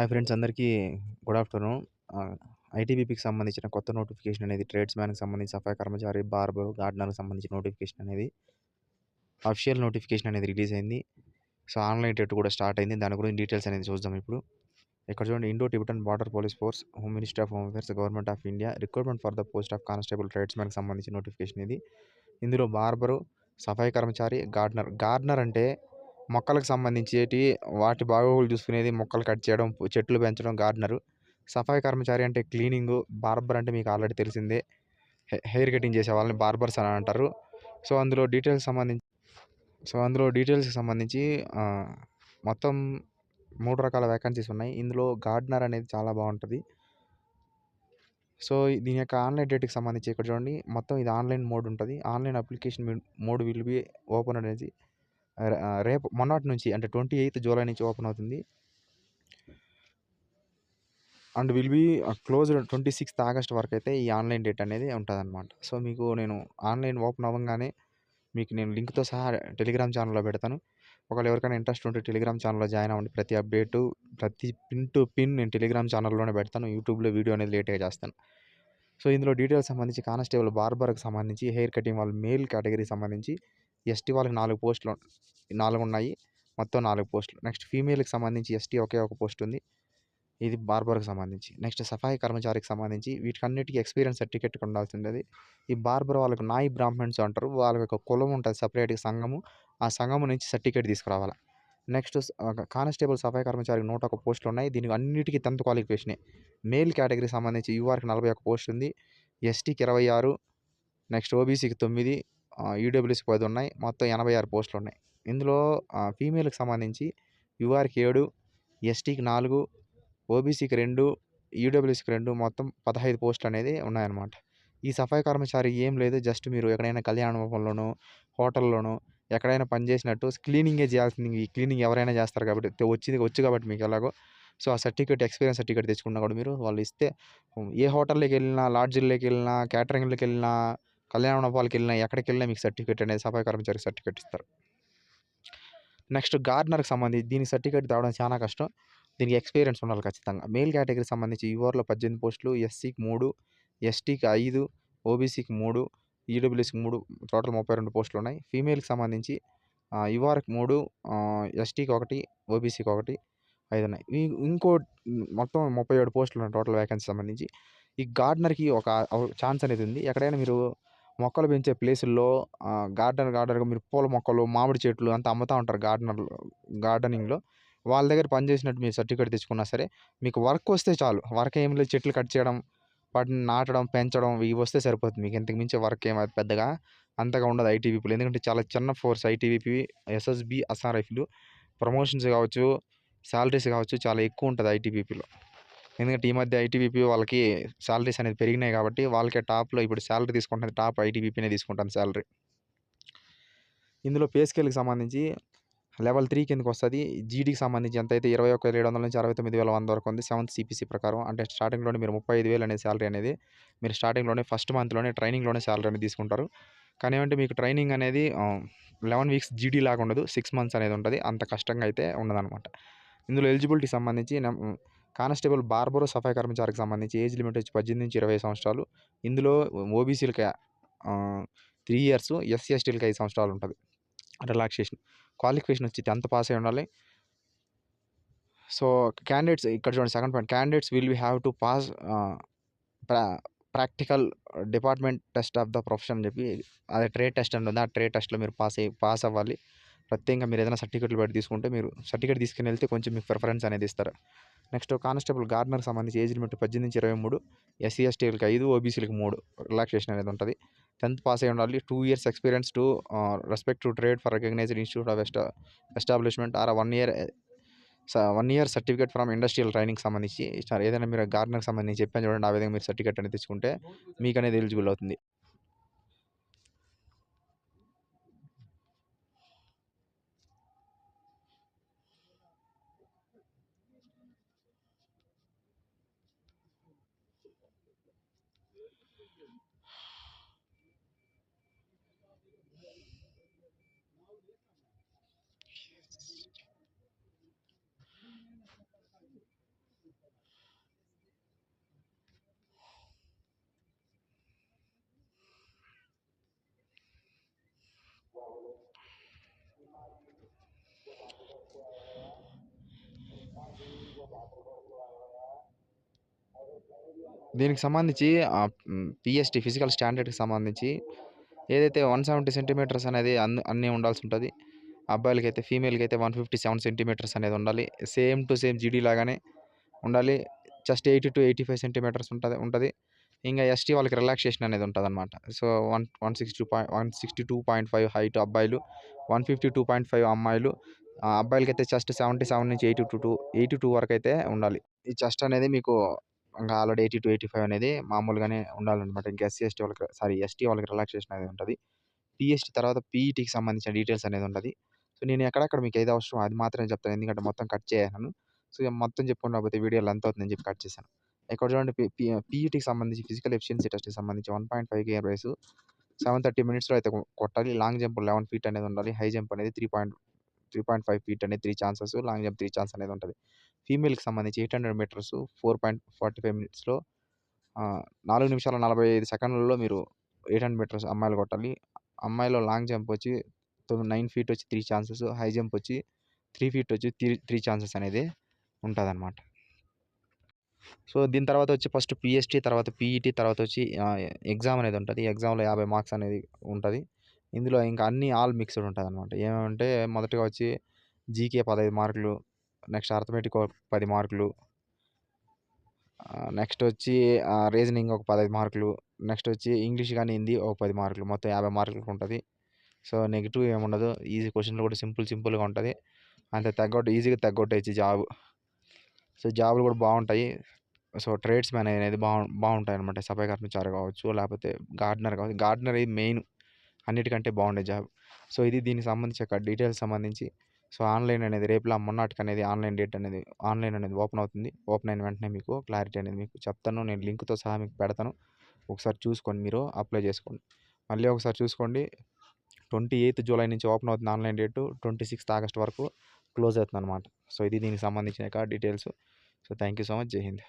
Hi friends అందరికీ good afternoon. ఐటీబీపీకి సంబంధించిన కొత్త నోటిఫికేషన్ అనేది ట్రేడ్స్‌మ్యాన్‌కి సంబంధించి సఫాయి కర్మచారి, బార్బర్, గార్డనర్కి సంబంధించిన నోటిఫికేషన్ అనేది అఫీషియల్ నోటిఫికేషన్ అనేది రిలీజ్ అయింది. సో, ఆన్‌లైన్ టెట్ కూడా స్టార్ట్ అయింది. దాని గురించి డీటెయిల్స్ అనేది చూద్దాం ఇప్పుడు. ఇక్కడ చూడండి Indo Tibetan border police force, home minister of home affairs government of India recruitment for the post of constable ట్రేడ్స్‌మ్యాన్‌కి సంబంధించిన నోటిఫికేషన్ ఇది. ఇందులో బార్బరు, సఫాయి కర్మచారి, గార్డనర్ గార్డనర్ అంటే మొక్కలకు సంబంధించేటివి వాటి బాగోగులు చూసుకునేది, మొక్కలు కట్ చేయడం, చెట్లు పెంచడం గార్డెనరు. సఫాయి కర్మచారి అంటే క్లీనింగు, బార్బర్ అంటే మీకు ఆల్రెడీ తెలిసిందే. హెయిర్ కటింగ్ చేసే వాళ్ళని బార్బర్స్ అని అంటారు. సో, అందులో డీటెయిల్స్ సంబంధించి సో, అందులో డీటెయిల్స్‌కి సంబంధించి మొత్తం మూడు రకాల వేకెన్సీస్ ఉన్నాయి. ఇందులో గార్డెనర్ అనేది చాలా బాగుంటుంది సో, దీని యొక్క ఆన్‌లైన్ డేట్‌కి సంబంధించి ఇక్కడ చూడండి మొత్తం ఇది ఆన్‌లైన్ మోడ్ ఉంటుంది online application mode will be open అనేది రేపు మొన్నటి నుంచి అంటే 28 జూలై నుంచి ఓపెన్ అవుతుంది. అండ్ విల్ బి క్లోజ్డ్ 26థ్ ఆగస్ట్ వరకు అయితే ఈ ఆన్‌లైన్ డేట్ అనేది ఉంటుందన్నమాట సో, మీకు నేను ఆన్‌లైన్ ఓపెన్ అవ్వగానే మీకు నేను లింక్‌తో సహా టెలిగ్రామ్ ఛానల్లో పెడతాను. ఒకవేళ ఎవరికైనా ఇంట్రెస్ట్ ఉంటే టెలిగ్రామ్ ఛానల్లో జాయిన్ అవ్వండి. ప్రతి అప్డేటు, ప్రతి పిన్ టు పిన్ నేను టెలిగ్రామ్ ఛానల్లోనే పెడతాను. యూట్యూబ్‌లో వీడియో అనేది లేట్‌గా చేస్తాను. సో, ఇందులో డీటెయిల్స్ సంబంధించి కానిస్టేబుల్, బార్బర్‌కి సంబంధించి హెయిర్ కటింగ్ వాళ్ళ మేల్ కేటగిరీకి సంబంధించి ఎస్టీ వాళ్ళకి నాలుగు పోస్టులు నాలుగు ఉన్నాయి. మొత్తం నాలుగు పోస్టులు. నెక్స్ట్ ఫీమేల్‌కి సంబంధించి ఎస్టీ ఒకే ఒక పోస్ట్ ఉంది. ఇది బార్బర్‌కి సంబంధించి. నెక్స్ట్ సఫాయి కర్మచారికి సంబంధించి వీటికన్నిటికి ఎక్స్‌పీరియన్స్ సర్టిఫికేట్ ఉండాల్సిందది. ఈ బార్బర్ వాళ్ళకి నాయి బ్రాహ్మణ్స్ అంటారు. వాళ్ళ యొక్క కులం ఉంటుంది సపరేట్గా సంఘము. ఆ సంఘము నుంచి సర్టిఫికేట్ తీసుకురావాలి నెక్స్ట్ కానిస్టేబుల్, సఫాయి కర్మచారికి నూట ఒక పోస్టులు ఉన్నాయి. దీనికి అన్నిటికీ టెన్త్ క్వాలిఫికేషనే. మేల్ కేటగిరీకి సంబంధించి యూఆర్‌కి 41 పోస్ట్ ఉంది. ఎస్టీకి 26 నెక్స్ట్ ఓబీసీకి తొమ్మిది ఆహ్, ఈడబ్ల్యూఎస్‌కి 10 ఉన్నాయి. మొత్తం 86 పోస్టులు ఉన్నాయి. ఇందులో ఫీమేల్‌కి సంబంధించి యూఆర్‌కి ఏడు ఎస్టీకి నాలుగు ఓబీసీకి రెండు ఈడబ్ల్యూసీకి రెండు మొత్తం 15 పోస్టులు అనేది ఉన్నాయన్నమాట. ఈ సఫాయి కర్మచారి ఏం లేదు జస్ట్ మీరు ఎక్కడైనా కళ్యాణ హోటల్లోనూ ఎక్కడైనా పని చేసినట్టు క్లీనింగే చేయాల్సింది. ఈ క్లీనింగ్ ఎవరైనా చేస్తారు కాబట్టి వచ్చింది వచ్చు కాబట్టి మీకు ఎలాగో సో, ఆ సర్టిఫికేట్ ఎక్స్‌పీరియన్స్ సర్టిఫికేట్ తెచ్చుకున్నా కూడా మీరు వాళ్ళు ఇస్తే ఏ హోటల్లోకి వెళ్ళినా లార్డ్లోకి వెళ్ళినా క్యాటరింగ్లోకి వెళ్ళినా కళ్యాణ మండపాలకెళ్ళినా ఎక్కడికెళ్ళినా మీకు సర్టిఫికేట్ అనేది సఫాయి కర్మచారికి సర్టిఫికేట్ ఇస్తారు. నెక్స్ట్ గార్డనర్కి సంబంధించి దీనికి సర్టిఫికేట్ తేవడం చాలా కష్టం. దీనికి ఎక్స్‌పీరియన్స్ ఉండాలి ఖచ్చితంగా. మేల్ కేటగిరీకి సంబంధించి యూఆర్‌లో 18 పోస్టులు, ఎస్సీకి మూడు ఎస్టీకి ఐదు ఓబీసీకి మూడు ఈడబ్ల్యూసీకి మూడు టోటల్ 32 పోస్టులు ఉన్నాయి. ఫీమేల్‌కి సంబంధించి యువర్కి మూడు ఎస్టీకి ఒకటి ఓబీసీకి 1 5 ఉన్నాయి. ఇంకో మొత్తం 37 పోస్టులు ఉన్నాయి టోటల్ వ్యాకెన్సీ సంబంధించి. ఈ గార్డెనర్‌కి ఒక ఛాన్స్ అనేది ఉంది. ఎక్కడైనా మీరు మొక్కలు పెంచే ప్లేసుల్లో గార్డెన్ గార్డెన్గా మీరు పూల మొక్కలు, మామిడి చెట్లు అంతా అమ్ముతా ఉంటారు గార్డెనర్‌లు గార్డెనింగ్‌లో. వాళ్ళ దగ్గర పనిచేసినట్టు మీరు సర్టిఫికేట్ తెచ్చుకున్నా సరే మీకు వర్క్ వస్తే చాలు. వర్క్ ఏమి లేదు చెట్లు కట్ చేయడం, వాటిని నాటడం, పెంచడం ఇవి వస్తే సరిపోతుంది. మీకు ఇంతకు మించి వర్క్ ఏమి పెద్దగా అంతగా ఉండదు ఐటీబీపీలో. ఎందుకంటే చాలా చిన్న ఫోర్స్ ఐటీబీపీ, ఎస్ఎస్బి ఎస్ఆర్ఎఫ్‌లు ప్రమోషన్స్ కావచ్చు, సాలరీస్ కావచ్చు చాలా ఎక్కువ ఉంటుంది ఐటీబీపీలో. ఎందుకంటే ఈ మధ్య ఐటీబీపీ వాళ్ళకి శాలరీస్ అనేది పెరిగినాయి కాబట్టి వాళ్ళకే టాప్‌లో ఇప్పుడు శాలరీ తీసుకుంటుంది టాప్ ఐటీబీపీనే తీసుకుంటాను సాలరీ. ఇందులో పే స్కేల్‌కి సంబంధించి లెవెల్ త్రీ కిందకి వస్తుంది జీడీకి సంబంధించి ఎంతైతే 21,700 నుంచి 69,100 వరకు ఉంది. సెవెంత్ సీపీసీ ప్రకారం అంటే స్టార్టింగ్‌లోనే మీరు 35,000 అనే శాలరీ అనేది మీరు స్టార్టింగ్‌లోనే ఫస్ట్ మంత్‌లోనే ట్రైనింగ్‌లోనే శాలరీ అనేది తీసుకుంటారు. కానీ ఏమంటే మీకు ట్రైనింగ్ అనేది లెవెన్ వీక్స్ జీడీ లాగా ఉండదు. సిక్స్ మంత్స్ అనేది ఉంటుంది అంత కష్టంగా అయితే ఉండదనమాట. ఇందులో ఎలిజిబిలిటీ సంబంధించి కానిస్టేబుల్, బార్బర్, సఫాయి కర్మచారికి సంబంధించి ఏజ్ లిమిట్ వచ్చి 18-20 సంవత్సరాలు. ఇందులో ఓబీసీలకి త్రీ ఇయర్స్, ఎస్సీ, ఎస్టీలకి ఐదు సంవత్సరాలు ఉంటుంది రిలాక్సేషన్. క్వాలిఫికేషన్ వచ్చి 10థ్ పాస్ అయ్యి ఉండాలి. సో, క్యాండిడేట్స్ ఇక్కడ చూడండి second point candidates will have to pass ప్రా practical department test of the profession అని చెప్పి అదే ట్రేడ్ టెస్ట్ అని ఉంది. ఆ ట్రేడ్ టెస్ట్‌లో మీరు పాస్ అయ్యి పాస్ అవ్వాలి. ప్రత్యేకంగా మీరు ఏదైనా సర్టిఫికేట్లు పెట్టి తీసుకుంటే మీరు సర్టిఫికేట్ తీసుకుని వెళ్తే కొంచెం మీకు ప్రిఫరెన్స్ అనేది ఇస్తారు. నెక్స్ట్ కానిస్టేబుల్ గార్నర్ సంబంధించి ఏజ్ లిమిట్ 18-23 ఎస్సీ, ఎస్టీలకి ఐదు ఓబీసీలకి మూడు రిలాక్సేషన్ అనేది ఉంటుంది టెన్త్ పాస్ అయ్యి ఉండాలి. Two years experience to respect to trade for recognised institute of ఎస్టా establishment or one year స 1 year certificate from industrial training సంబంధించి ఏదైనా మీరు గార్డెనర్‌కి సంబంధించి చెప్పాను చూడండి ఆ విధంగా మీరు సర్టిఫికేట్ అనేది తెచ్చుకుంటే అనేది ఎలిజిబుల్ అవుతుంది. good. దీనికి సంబంధించి పిఎస్టీ పీఎస్‌టీ ఫిజికల్ స్టాండర్డ్‌కి సంబంధించి ఏదైతే 170 సెంటీమీటర్స్ అనేది అన్ని అన్నీ ఉండాల్సి ఉంటుంది ఆ అబ్బాయిలకైతే ఫీమేల్‌కైతే 157 సెంటీమీటర్స్ అనేది ఉండాలి. సేమ్ టు సేమ్ జీడీ లాగానే ఉండాలి. Just eighty two eighty five centimetres ఉంటుంది ఉంటుంది ఇంకా ఎస్టీ వాళ్ళకి రిలాక్సేషన్ అనేది ఉంటుంది అనమాట so, one one sixty point one sixty two point five height అబ్బాయిలు, 152.5 అమ్మాయిలు. ఆహ్, అబ్బాయిలకైతే చెస్ట్ 77 నుంచి 82 82 వరకైతే ఉండాలి. ఈ చెస్ట్ అనేది మీకు ఇంకా ఆల్రెడీ 80-85 అనేది మామూలుగానే ఉండాలనమాట. ఇంకా ఎస్సీ, ఎస్టీ వాళ్ళకి సారీ ఎస్టీ వాళ్ళకి రిలాక్సేషన్ అనేది ఉంటుంది పీఎస్‌టీ తర్వాత పీఈటీకి సంబంధించిన డీటెయిల్స్ అనేది ఉంటుంది సో, నేను ఎక్కడెక్కడ మీకు ఏది అవసరం అది మాత్రమే చెప్తాను. ఎందుకంటే మొత్తం కట్ చేశాను సో, మొత్తం చెప్పుకుంటా పోతే వీడియో లెంత్ అవుతుందని చెప్పి కట్ చేశాను. ఇక్కడ చూడండి పీఈటీకి సంబంధించి ఫిజికల్ ఎఫిషియన్సీ టెస్ట్‌కి సంబంధించి 1.5 కేఎం రేసు 730 మినిట్స్‌లో అయితే కొట్టాలి. లాంగ్ జంప్ 11 ఫీట్ అనేది ఉండాలి. హై జంప్ అనేది త్రీ పాయింట్ 3.5 ఫీట్ అనేది three chances. Long jump three chance అనేది ఉంటుంది ఫీమేల్‌కి సంబంధించి 800 మీటర్స్ 4.45 మినిట్స్‌లో నాలుగు నిమిషాల నలభై ఐదు సెకండ్లలో మీరు 800 మీటర్స్ అమ్మాయిలు కొట్టాలి. అమ్మాయిలో లాంగ్ జంప్ వచ్చి నైన్ ఫీట్ వచ్చి త్రీ ఛాన్సెస్. హై జంప్ వచ్చి త్రీ ఫీట్ వచ్చి త్రీ త్రీ ఛాన్సెస్ అనేది ఉంటుంది అనమాట సో, దీని తర్వాత వచ్చి ఫస్ట్ పిఎస్టీ తర్వాత పీఈటీ తర్వాత వచ్చి ఎగ్జామ్ అనేది ఉంటుంది ఎగ్జామ్‌లో 50 మార్క్స్ అనేది ఉంటుంది ఇందులో ఇంకా అన్నీ ఆల్ మిక్స్‌డ్ ఉంటదనమాట. ఏమంటే మొదటగా వచ్చి జీకే 15 మార్కులు. నెక్స్ట్ అర్థమెటిక్ ఒక పది మార్కులు. నెక్స్ట్ వచ్చి రీజనింగ్ ఒక 15 మార్కులు. నెక్స్ట్ వచ్చి ఇంగ్లీష్ కానీ హిందీ ఒక పది మార్కులు. మొత్తం యాభై మార్కులకు ఉంటుంది సో, నెగిటివ్ ఏముండదు. ఈజీ క్వశ్చన్లు కూడా సింపుల్ సింపుల్‌గా ఉంటుంది అంతే తగ్గొట్టు ఈజీగా తగ్గొట్టేయచ్చు జాబ్. సో, జాబులు కూడా బాగుంటాయి సో, ట్రేడ్స్ మ్యాన్ అనేది బాగు బాగుంటాయి అనమాట సఫాయి కర్మచారి కావచ్చు, లేకపోతే గార్డెనర్ కావచ్చు. గార్డనర్ ఇది మెయిన్ అన్నిటికంటే బాగుండే జాబ్. సో, ఇది దీనికి సంబంధించి యొక్క డీటెయిల్స్ సంబంధించి సో, ఆన్‌లైన్ అనేది రేపులా మొన్నటికి అనేది ఆన్‌లైన్ డేట్ అనేది ఆన్‌లైన్ అనేది ఓపెన్ అవుతుంది. ఓపెన్ అయిన వెంటనే మీకు క్లారిటీ అనేది మీకు చెప్తాను. నేను లింక్‌తో సహా మీకు పెడతాను. ఒకసారి చూసుకోండి మీరు అప్లై చేసుకోండి. మళ్ళీ ఒకసారి చూసుకోండి. 28 జూలై నుంచి ఓపెన్ అవుతుంది ఆన్‌లైన్ డేటు. 26 ఆగస్ట్ వరకు క్లోజ్ అవుతుంది అనమాట సో, ఇది దీనికి సంబంధించిన details. So, thank you so much. జై హింద్.